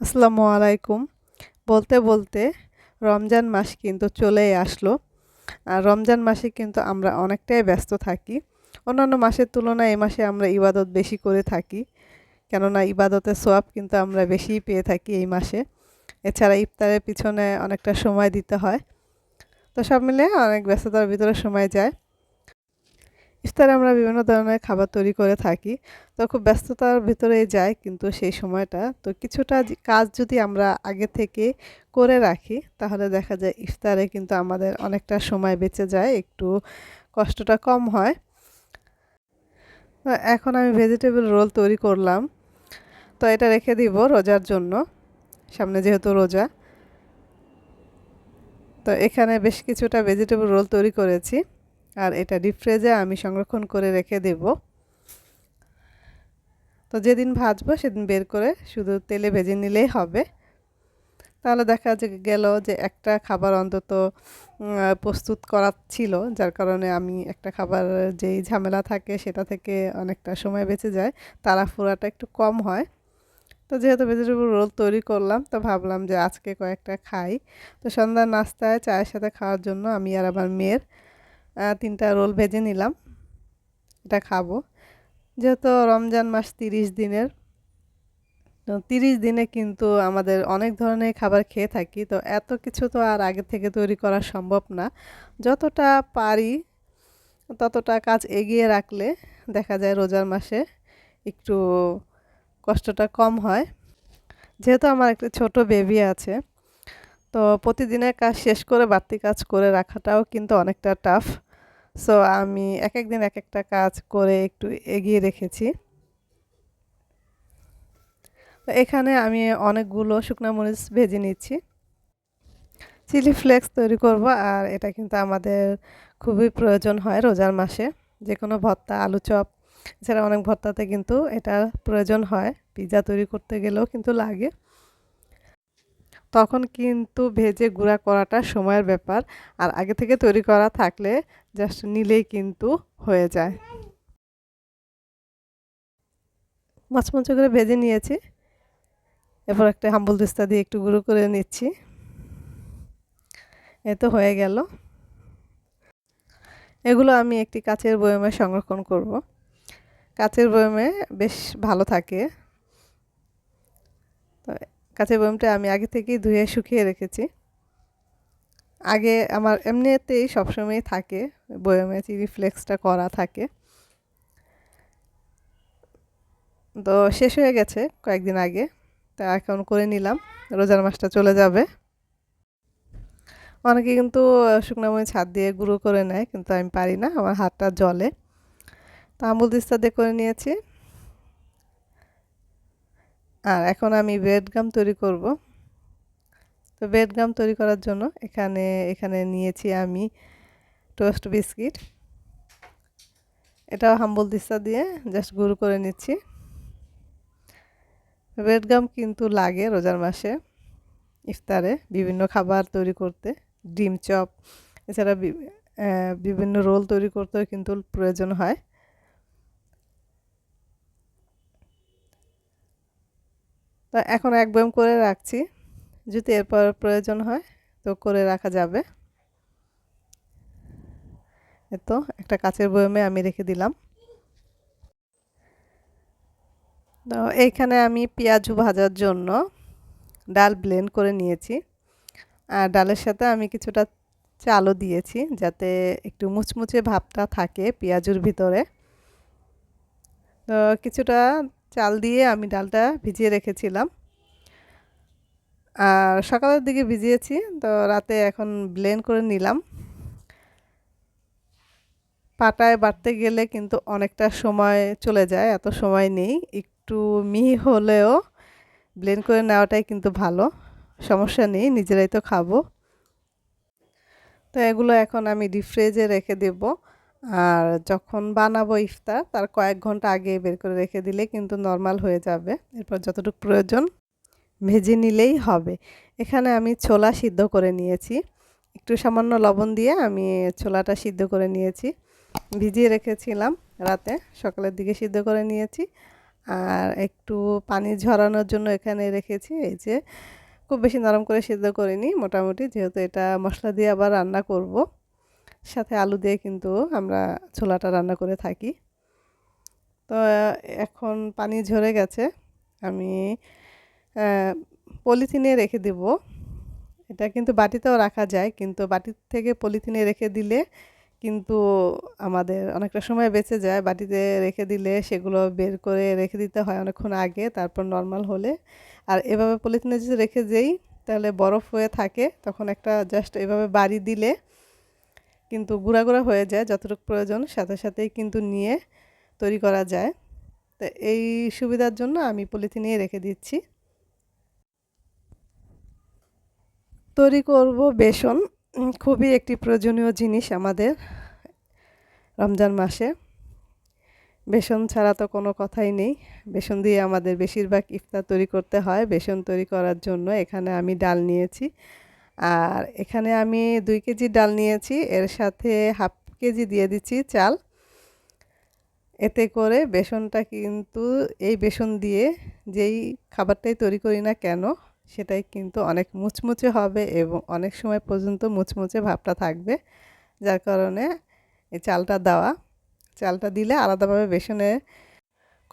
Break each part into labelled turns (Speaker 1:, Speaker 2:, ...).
Speaker 1: আসসালামু আলাইকুম বলতে বলতে রমজান মাস কিন্তু চলেই আসলো। আর রমজান মাসে কিন্তু আমরা অনেকটাই ব্যস্ত থাকি। অন্যান্য মাসের তুলনায় এই মাসে আমরা ইবাদত বেশি করে থাকি। কেননা ইবাদতের সোয়াব কিন্তু আমরা বেশিই পেয়ে থাকি এই মাসে। এছাড়া ইফতারের পিছনে অনেকটা সময় দিতে হয়। তো সব মিলে অনেক ব্যস্ততার ভিতরে সময় যায়। ইফতারে আমরা বিভিন্ন ধরনের খাবার তৈরি করে থাকি। তো খুব ব্যস্ততার ভিতরে যায় কিন্তু সেই সময়টা। তো কিছুটা কাজ যদি আমরা আগে থেকে করে রাখি, তাহলে দেখা যায় ইফতারে কিন্তু আমাদের অনেকটা সময় বেঁচে যায়, একটু কষ্টটা কম হয়। এখন আমি ভেজিটেবল রোল তৈরি করলাম। তো এটা রেখে দিব রোজার জন্য। সামনে যেহেতু রোজা। তো এখানে বেশ কিছুটা ভেজিটেবল রোল তৈরি করেছি। আর এটা ডিপ ফ্রিজে আমি সংরক্ষণ করে রেখে দেব। তো যেদিন ভাজবো সেদিন বের করে শুধু তেলে ভেজে নিলেই হবে। তাহলে দেখা গেল যে একটা খাবার অন্তত প্রস্তুত করা ছিল, যার কারণে আমি একটা খাবার যেই ঝামেলা থাকে সেটা থেকে অনেকটা সময় বেঁচে যায় তাড়াফুড়াটা একটু কম হয়। তো যেহেতু ভেজিটেবল রোল তৈরি করলাম, তো ভাবলাম যে আজকে কয়েকটা খাই। তো সন্ধ্যার নাস্তায় চায়ের সাথে খাওয়ার জন্য আমি আর আমার মেয়ের তিনটা রোল ভেজে নিলাম। এটা খাব। যেহেতু রমজান মাস তিরিশ দিনের, তো তিরিশ দিনে কিন্তু আমাদের অনেক ধরনের খাবার খেয়ে থাকি। তো এত কিছু তো আর আগে থেকে তৈরি করা সম্ভব না। যতটা পারি ততটা কাজ এগিয়ে রাখলে দেখা যায় রোজার মাসে একটু কষ্টটা কম হয়। যেহেতু আমার একটা ছোট বেবি আছে, তো প্রতিদিনের কাজ শেষ করে বাড়তি কাজ করে রাখাটাও কিন্তু অনেকটা টাফ সো আমি এক এক দিন এক একটা কাজ করে একটু এগিয়ে রেখেছি। তো এখানে আমি অনেকগুলো শুকনো মরিচ ভেজে নিচ্ছি। চিলি ফ্লেক্স তৈরি করব আর এটা কিন্তু আমাদের খুবই প্রয়োজন হয় রোজার মাসে। যে কোনো ভর্তা, আলু চপ, এছাড়া অনেক ভর্তাতে কিন্তু এটা প্রয়োজন হয়। পিৎজা তৈরি করতে গেলেও কিন্তু লাগে। তখন কিন্তু ভেজে গুঁড়া করাটা সময়ের ব্যাপার। আর আগে থেকে তৈরি করা থাকলে জাস্ট নিলেই কিন্তু হয়ে যায়। মাছ মাছ করে ভেজে নিয়েছি। এরপর একটা হাম্বল দিস্তা দিয়ে একটু গুঁড়ো করে নিচ্ছি। এ তো হয়ে গেল। এগুলো আমি একটি কাচের বয়মে সংরক্ষণ করব। কাচের বয়মে বেশ ভালো থাকে। কাঁচের বয়মটা আমি আগে থেকেই ধুয়ে শুকিয়ে রেখেছি। আগে আমার এমনিতেই সবসময় থাকে, বয়মে চিলি ফ্লেক্সটা করা থাকে। তো শেষ হয়ে গেছে কয়েকদিন আগে, তা এখন করে নিলাম, রোজার মাসটা চলে যাবে। অনেকে কিন্তু শুকনো মরিচ হাত দিয়ে গুঁড়ো করে নেয়, কিন্তু আমি পারি না, আমার হাতটা জলে তো আমুল দিস্তা দিয়ে করে নিয়েছি। আর এখন আমি ব্রেড গাম তৈরি করব। তো ব্রেড তৈরি করার জন্য এখানে এখানে নিয়েছি আমি টোস্ট বিস্কিট। এটাও হাম্বল দিস্তা দিয়ে জাস্ট গুঁড়ো করে নিচ্ছি। ব্রেড কিন্তু লাগে রোজার মাসে, ইফতারে বিভিন্ন খাবার তৈরি করতে, ডিম চপ, এছাড়া বিভিন্ন রোল তৈরি করতেও কিন্তু প্রয়োজন হয়। তো এখন এক বয়ম করে রাখছি। যদি এরপর প্রয়োজন হয়, তো করে রাখা যাবে। তো, একটা কাচের বয়মে আমি রেখে দিলাম। তো এইখানে আমি পেঁয়াজু ভাজার জন্য ডাল ব্লেন্ড করে নিয়েছি। আর ডালের সাথে আমি কিছুটা চালও দিয়েছি, যাতে একটু মুচমুচে ভাবটা থাকে পেঁয়াজুর ভিতরে। তো কিছুটা চাল দিয়ে আমি ডালটা ভিজিয়ে রেখেছিলাম। আর সকালের দিকে ভিজিয়েছি, তো রাতে এখন ব্লেন্ড করে নিলাম। পাটায় বাটতে গেলে কিন্তু অনেকটা সময় চলে যায়, এত সময় নেই। একটু মিহি হলেও ব্লেন্ড করে নেওয়াটাই কিন্তু ভালো, সমস্যা নেই, নিজেরাই তো খাব। তো এগুলো এখন আমি ডিপ ফ্রিজে রেখে দেব। আর যখন বানাবো ইফতার, তার কয়েক ঘণ্টা আগে বের করে রেখে দিলে কিন্তু নর্মাল হয়ে যাবে, এরপর যতটুকু প্রয়োজন। ভেজে নিলেই হবে। এখানে আমি ছোলা সিদ্ধ করে নিয়েছি। একটু সামান্য লবণ দিয়ে আমি ছোলাটা সিদ্ধ করে নিয়েছি। ভিজিয়ে রেখেছিলাম রাতে, সকালের দিকে সিদ্ধ করে নিয়েছি। আর একটু পানি ঝরানোর জন্য এখানে রেখেছি। এই যে খুব বেশি নরম করে সিদ্ধ করিনি, মোটামুটি যেহেতু এটা মশলা দিয়ে আবার রান্না করব। সাথে আলু দিয়ে কিন্তু আমরা ছোলাটা রান্না করে থাকি। তো, এখন পানি ঝরে গেছে। আমি পলিথিনে রেখে দেব। এটা কিন্তু বাটিতেও রাখা যায়, কিন্তু বাটির থেকে পলিথিনে রেখে দিলে কিন্তু আমাদের অনেকটা সময় বেঁচে যায়। বাটিতে রেখে দিলে সেগুলো বের করে রেখে দিতে হয় অনেকক্ষণ আগে, তারপর নর্মাল হলে। আর এভাবে পলিথিনে যদি রেখে যেই তাহলে বরফ হয়ে থাকে, তখন একটা জাস্ট এভাবে বাড়ি দিলে কিন্তু গুঁড়া গুঁড়া হয়ে যায় যতটুকু প্রয়োজন, সাথে সাথেই কিন্তু নিয়ে তৈরি করা যায়। তো এই সুবিধার জন্য আমি পলিথিনে রেখে দিচ্ছি। তৈরি করব বেসন। খুবই একটি প্রয়োজনীয় জিনিস আমাদের রমজান মাসে। বেসন ছাড়া তো কোনো কথাই নেই। বেসন দিয়ে আমাদের বেশিরভাগ ইফতার তৈরি করতে হয়। বেসন তৈরি করার জন্য এখানে আমি ডাল নিয়েছি। আর এখানে আমি দুই কেজি ডাল নিয়েছি। এর সাথে হাফ কেজি দিয়ে দিচ্ছি চাল। এতে করে বেসনটা কিন্তু, এই বেসন দিয়ে যেই খাবারটাই তৈরি করি না কেন সেটাই কিন্তু অনেক মুচমুচে হবে এবং অনেক সময় পর্যন্ত মুচমুচে ভাবটা থাকবে। যার কারণে এই চালটা দেওয়া, চালটা দিলে আলাদাভাবে বেসনে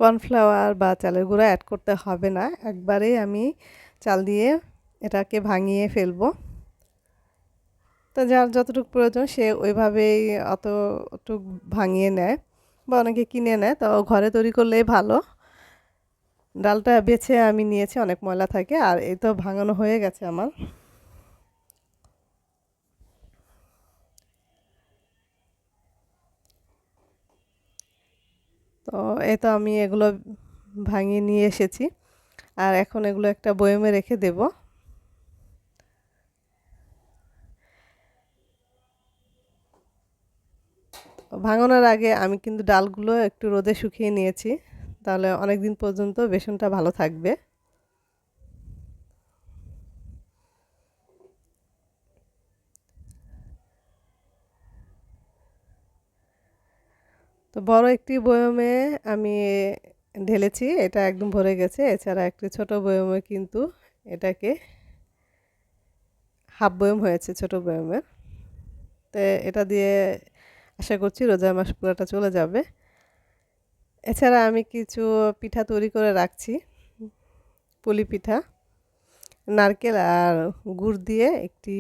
Speaker 1: কর্নফ্লাওয়ার বা চালের গুঁড়া অ্যাড করতে হবে না। একবারেই আমি চাল দিয়ে এটাকে ভাঙিয়ে ফেলব। তো যার যতটুকু প্রয়োজন সে ওইভাবেই অতটুক ভাঙিয়ে নেয় বা অনেকে কিনে নেয়, তো ঘরে তৈরি করলেই ভালো। ডালটা বেছে আমি নিয়েছি, অনেক ময়লা থাকে, আর এই তো ভাঙানো হয়ে গেছে আমার। তো এই তো আমি এগুলো ভাঙিয়ে নিয়ে এসেছি, আর এখন এগুলো একটা বয়মে রেখে দেব। ভাঙানোর আগে আমি কিন্তু ডালগুলো একটু রোদে শুকিয়ে নিয়েছি। তাহলে অনেক দিন পর্যন্ত বেসনটা ভালো থাকবে। তো বড় একটি বয়মে আমি ঢেলেছি, এটা একদম ভরে গেছে। এছাড়া একটি ছোট বয়মে কিন্তু এটাকে হাফ বয়ম হয়েছে ছোট বয়মের। তো এটা দিয়ে আশা করছি রোজা মাস পুরোটা চলে যাবে। এছাড়া আমি কিছু পিঠা তৈরি করে রাখছি। পুলি পিঠা, নারকেল আর গুড় দিয়ে একটি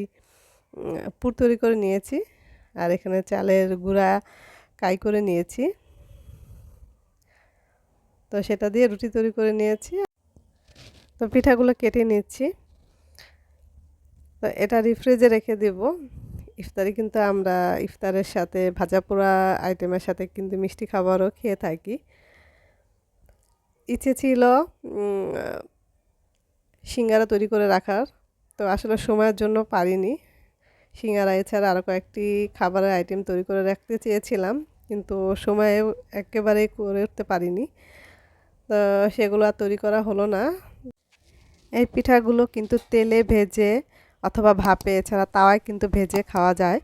Speaker 1: পুর তৈরি করে নিয়েছি। আর এখানে চালের গুঁড়া কাই করে নিয়েছি। তো সেটা দিয়ে রুটি তৈরি করে নিয়েছি। তো পিঠাগুলো কেটে নিচ্ছি। তো এটা রিফ্রিজে রেখে দেব। ইফতারি কিন্তু আমরা ইফতারের সাথে ভাজা পোড়া আইটেমের সাথে কিন্তু মিষ্টি খাবারও খেয়ে থাকি। ইচ্ছে ছিল সিঙ্গারা তৈরি করে রাখার, তো আসলে সময়ের জন্য পারিনি। সিঙ্গারা এছাড়া আরও কয়েকটি খাবারের আইটেম তৈরি করে রাখতে চেয়েছিলাম, কিন্তু সময়ে একেবারেই করে উঠতে পারিনি। তো সেগুলো আর তৈরি করা হলো না। এই পিঠাগুলো কিন্তু তেলে ভেজে অথবা ভাপে, এছাড়া তাওয়ায় কিন্তু ভেজে খাওয়া যায়।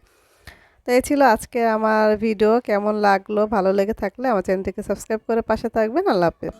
Speaker 1: তো এই ছিল আজকে আমার ভিডিও, কেমন লাগল, ভালো লেগে থাকলে আমার চ্যানেলটিকে সাবস্ক্রাইব করে পাশে থাকবেন। আল্লাহ হাফেজ।